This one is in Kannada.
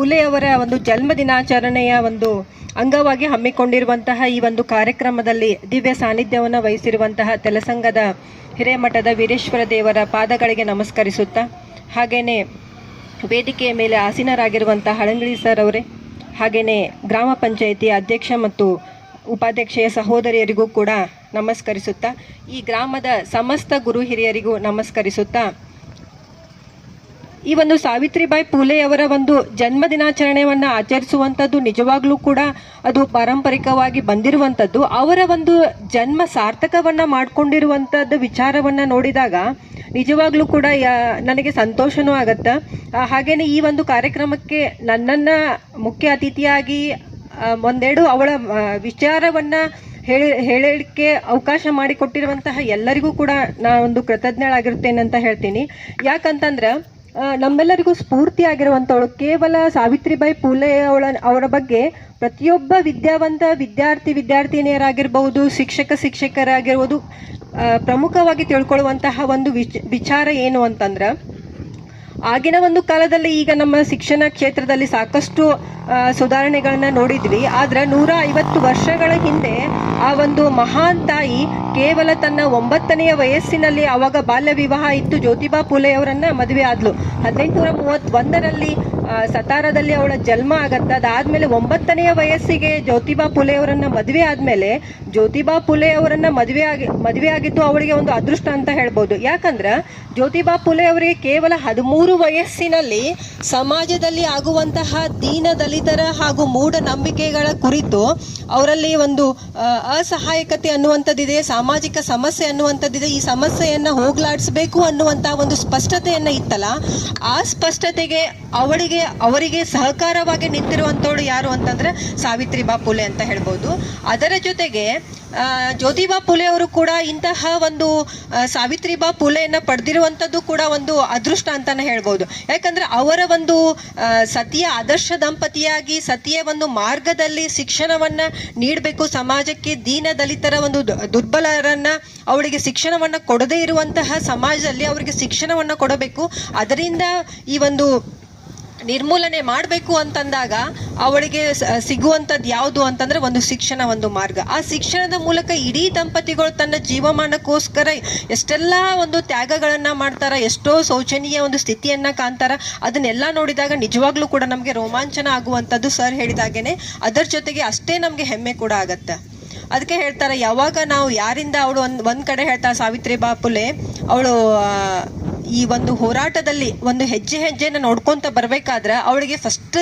ಫುಲೆ ಒಂದು ಜನ್ಮ ದಿನಾಚರಣೆಯ ಒಂದು ಅಂಗವಾಗಿ ಹಮ್ಮಿಕೊಂಡಿರುವಂತಹ ಈ ಒಂದು ಕಾರ್ಯಕ್ರಮದಲ್ಲಿ ದಿವ್ಯ ಸಾನ್ನಿಧ್ಯವನ್ನು ವಹಿಸಿರುವಂತಹ ತೆಲಸಂಗದ ಹಿರೇಮಠದ ವೀರೇಶ್ವರ ದೇವರ ಪಾದಗಳಿಗೆ ನಮಸ್ಕರಿಸುತ್ತಾ, ಹಾಗೇನೆ ವೇದಿಕೆಯ ಮೇಲೆ ಆಸೀನರಾಗಿರುವಂತಹ ಹಳಂಗಳಿ ಸರ್ ಅವರೇ ಹಾಗೆಯೇ ಗ್ರಾಮ ಪಂಚಾಯಿತಿ ಅಧ್ಯಕ್ಷ ಮತ್ತು ಉಪಾಧ್ಯಕ್ಷೆಯ ಸಹೋದರಿಯರಿಗೂ ಕೂಡ ನಮಸ್ಕರಿಸುತ್ತಾ, ಈ ಗ್ರಾಮದ ಸಮಸ್ತ ಗುರು ಹಿರಿಯರಿಗೂ ನಮಸ್ಕರಿಸುತ್ತಾ ಈ ಒಂದು ಸಾವಿತ್ರಿಬಾಯಿ ಫುಲೆ ಅವರ ಒಂದು ಜನ್ಮ ದಿನಾಚರಣೆಯನ್ನು ಆಚರಿಸುವಂಥದ್ದು ನಿಜವಾಗ್ಲೂ ಕೂಡ ಅದು ಪಾರಂಪರಿಕವಾಗಿ ಬಂದಿರುವಂಥದ್ದು ಅವರ ಒಂದು ಜನ್ಮ ಸಾರ್ಥಕವನ್ನು ಮಾಡಿಕೊಂಡಿರುವಂಥದ್ದು ವಿಚಾರವನ್ನು ನೋಡಿದಾಗ ನಿಜವಾಗ್ಲೂ ಕೂಡ ನನಗೆ ಸಂತೋಷನೂ ಆಗತ್ತೆ. ಹಾಗೆಯೇ ಈ ಒಂದು ಕಾರ್ಯಕ್ರಮಕ್ಕೆ ನನ್ನನ್ನ ಮುಖ್ಯ ಅತಿಥಿಯಾಗಿ ಒಂದೆರಡು ಅವಳ ವಿಚಾರವನ್ನು ಹೇಳಿ, ಹೇಳಲಿಕ್ಕೆ ಅವಕಾಶ ಮಾಡಿಕೊಟ್ಟಿರುವಂತಹ ಎಲ್ಲರಿಗೂ ಕೂಡ ನಾ ಒಂದು ಕೃತಜ್ಞಳಾಗಿರ್ತೇನೆ ಅಂತ ಹೇಳ್ತೀನಿ. ಯಾಕಂತಂದ್ರೆ ನಮ್ಮೆಲ್ಲರಿಗೂ ಸ್ಫೂರ್ತಿಯಾಗಿರುವಂಥವಳು. ಕೇವಲ ಸಾವಿತ್ರಿಬಾಯಿ ಪುಲೆ ಅವಳ, ಅವರ ಬಗ್ಗೆ ಪ್ರತಿಯೊಬ್ಬ ವಿದ್ಯಾವಂತ ವಿದ್ಯಾರ್ಥಿ ವಿದ್ಯಾರ್ಥಿನಿಯರಾಗಿರ್ಬೋದು ಶಿಕ್ಷಕ, ಶಿಕ್ಷಕರಾಗಿರ್ಬೋದು ಪ್ರಮುಖವಾಗಿ ತಿಳ್ಕೊಳ್ಳುವಂತಹ ಒಂದು ವಿಚ್, ವಿಚಾರ ಏನು ಅಂತಂದ್ರೆ ಆಗಿನ ಒಂದು ಕಾಲದಲ್ಲಿ ಈಗ ನಮ್ಮ ಶಿಕ್ಷಣ ಕ್ಷೇತ್ರದಲ್ಲಿ ಸಾಕಷ್ಟು ಸುಧಾರಣೆಗಳನ್ನ ನೋಡಿದ್ವಿ. ಆದ್ರೆ ನೂರ ಐವತ್ತು ವರ್ಷಗಳ ಹಿಂದೆ ಆ ಒಂದು ಮಹಾನ್ ತಾಯಿ ಕೇವಲ ತನ್ನ ಒಂಬತ್ತನೆಯ ವಯಸ್ಸಿನಲ್ಲಿ ಅವಾಗ ಬಾಲ್ಯ ವಿವಾಹ ಇತ್ತು. ಜ್ಯೋತಿಬಾ ಫುಲೆ ಅವರನ್ನ ಮದುವೆ ಆದ್ಲು. ಹದಿನೆಂಟುನೂರ ಮೂವತ್ತೊಂದರಲ್ಲಿ ಸತಾರದಲ್ಲಿ ಅವಳ ಜನ್ಮ ಆಗತ್ತೆ. ಅದಾದ್ಮೇಲೆ ಒಂಬತ್ತನೆಯ ವಯಸ್ಸಿಗೆ ಜ್ಯೋತಿಬಾ ಫುಲೆ ಅವರನ್ನ ಮದುವೆ ಆದ್ಮೇಲೆ ಜ್ಯೋತಿಬಾ ಫುಲೆ ಅವರನ್ನ ಮದುವೆ ಆಗಿ, ಮದುವೆ ಆಗಿದ್ದು ಅವಳಿಗೆ ಒಂದು ಅದೃಷ್ಟ ಅಂತ ಹೇಳ್ಬೋದು. ಯಾಕಂದ್ರೆ ಜ್ಯೋತಿಬಾ ಫುಲೆ ಅವರಿಗೆ ಕೇವಲ ಹದಿಮೂರು ವಯಸ್ಸಿನಲ್ಲಿ ಸಮಾಜದಲ್ಲಿ ಆಗುವಂತಹ ದೀನ ದಲಿತರ ಹಾಗೂ ಮೂಢನಂಬಿಕೆಗಳ ಕುರಿತು ಅವರಲ್ಲಿ ಒಂದು ಅಸಹಾಯಕತೆ ಅನ್ನುವಂಥದ್ದಿದೆ, ಸಾಮಾಜಿಕ ಸಮಸ್ಯೆ ಅನ್ನುವಂಥದ್ದಿದೆ, ಈ ಸಮಸ್ಯೆಯನ್ನು ಹೋಗ್ಲಾಡಿಸ್ಬೇಕು ಅನ್ನುವಂತಹ ಒಂದು ಸ್ಪಷ್ಟತೆಯನ್ನು ಇತ್ತಲ್ಲ, ಆ ಸ್ಪಷ್ಟತೆಗೆ ಅವಳಿಗೆ ಅವರಿಗೆ ಸಹಕಾರವಾಗಿ ನಿಂತಿರುವಂಥವಳು ಯಾರು ಅಂತಂದ್ರೆ ಸಾವಿತ್ರಿಬಾ ಫುಲೆ ಅಂತ ಹೇಳ್ಬೋದು. ಅದರ ಜೊತೆಗೆ ಜ್ಯೋತಿಬಾ ಫುಲೆ ಅವರು ಕೂಡ ಇಂತಹ ಒಂದು ಸಾವಿತ್ರಿಬಾ ಫುಲೆಯನ್ನು ಪಡೆದಿರುವಂಥದ್ದು ಕೂಡ ಒಂದು ಅದೃಷ್ಟ ಅಂತಾನೆ ಹೇಳ್ಬೋದು. ಯಾಕಂದ್ರೆ ಅವರ ಒಂದು ಸತಿಯ ಆದರ್ಶ ದಂಪತಿಯಾಗಿ, ಸತಿಯ ಒಂದು ಮಾರ್ಗದಲ್ಲಿ ಶಿಕ್ಷಣವನ್ನ ನೀಡಬೇಕು, ಸಮಾಜಕ್ಕೆ ದೀನ ದಲಿತರ ಒಂದು ದುರ್ಬಲರನ್ನ ಅವಳಿಗೆ ಶಿಕ್ಷಣವನ್ನ ಕೊಡದೇ ಇರುವಂತಹ ಸಮಾಜದಲ್ಲಿ ಅವರಿಗೆ ಶಿಕ್ಷಣವನ್ನ ಕೊಡಬೇಕು. ಅದರಿಂದ ಈ ಒಂದು ನಿರ್ಮೂಲನೆ ಮಾಡಬೇಕು ಅಂತಂದಾಗ ಅವಳಿಗೆ ಸಿಗುವಂಥದ್ದು ಯಾವುದು ಅಂತಂದ್ರೆ ಒಂದು ಶಿಕ್ಷಣ, ಒಂದು ಮಾರ್ಗ. ಆ ಶಿಕ್ಷಣದ ಮೂಲಕ ಇಡೀ ದಂಪತಿಗಳು ತನ್ನ ಜೀವಮಾನಕ್ಕೋಸ್ಕರ ಎಷ್ಟೆಲ್ಲ ಒಂದು ತ್ಯಾಗಗಳನ್ನು ಮಾಡ್ತಾರ, ಎಷ್ಟೋ ಶೋಚನೀಯ ಒಂದು ಸ್ಥಿತಿಯನ್ನ ಕಾಣ್ತಾರ, ಅದನ್ನೆಲ್ಲ ನೋಡಿದಾಗ ನಿಜವಾಗ್ಲೂ ಕೂಡ ನಮಗೆ ರೋಮಾಂಚನ ಆಗುವಂಥದ್ದು ಸರ್ ಹೇಳಿದಾಗೇನೆ ಅದರ ಜೊತೆಗೆ ಅಷ್ಟೇ ನಮಗೆ ಹೆಮ್ಮೆ ಕೂಡ ಆಗತ್ತೆ. ಅದಕ್ಕೆ ಹೇಳ್ತಾರೆ, ಯಾವಾಗ ನಾವು ಯಾರಿಂದ ಅವಳು ಒಂದು ಒಂದು ಕಡೆ ಹೇಳ್ತಾರೆ ಸಾವಿತ್ರಿ ಬಾಪುಲೆ ಅವಳು ಈ ಒಂದು ಹೋರಾಟದಲ್ಲಿ ಒಂದು ಹೆಜ್ಜೆ ಹೆಜ್ಜೆನ ನೋಡ್ಕೊಂತ ಬರ್ಬೇಕಾದ್ರೆ ಅವಳಿಗೆ ಫಸ್ಟ್